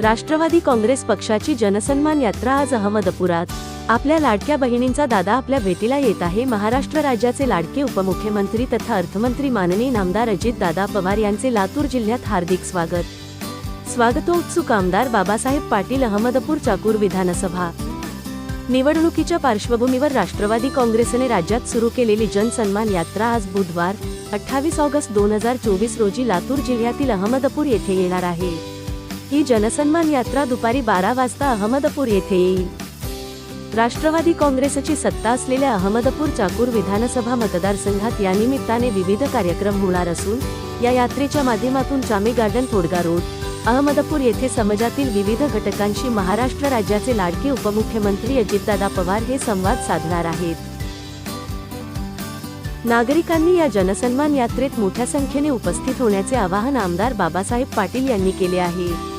राष्ट्रवादी काँग्रेस पक्षाची जनसन्मान यात्रा आज अहमदपुरात. आपल्या लाडक्या बहिणींचा दादा आपल्या भेटीला येत आहे. महाराष्ट्र राज्याचे लाडके उपमुख्यमंत्री तथा अर्थमंत्री माननीय नामदार अजित दादा पवार यांचे लातूर जिल्ह्यात हार्दिक स्वागत. स्वागतोत्सुक आमदार बाबासाहेब पाटील अहमदपूर चाकूर विधानसभा. निवडणुकीच्या पार्श्वभूमीवर राष्ट्रवादी काँग्रेसने राज्यात सुरू केलेली जनसन्मान यात्रा आज बुधवार अठ्ठावीस ऑगस्ट दोन हजार चोवीस रोजी लातूर जिल्ह्यातील अहमदपूर येथे येणार आहे. ही जनसन्मान यात्रा दुपारी बारा वाजता अहमदपूर येथे येईल. राष्ट्रवादी काँग्रेसची सत्ता असलेल्या अहमदपूर चाकूर विधानसभा मतदारसंघात या निमित्ताने विविध कार्यक्रम होणार असून या यात्रेच्या माध्यमातून चामे गार्डन तोडगा रोड अहमदपूर येथे समाजातील विविध घटकांशी महाराष्ट्र राज्याचे लाडके उपमुख्यमंत्री अजितदादा पवार हे संवाद साधणार आहेत. नागरिकांनी या जनसन्मान यात्रेत मोठ्या संख्येने उपस्थित होण्याचे आवाहन आमदार बाबासाहेब पाटील यांनी केले आहे.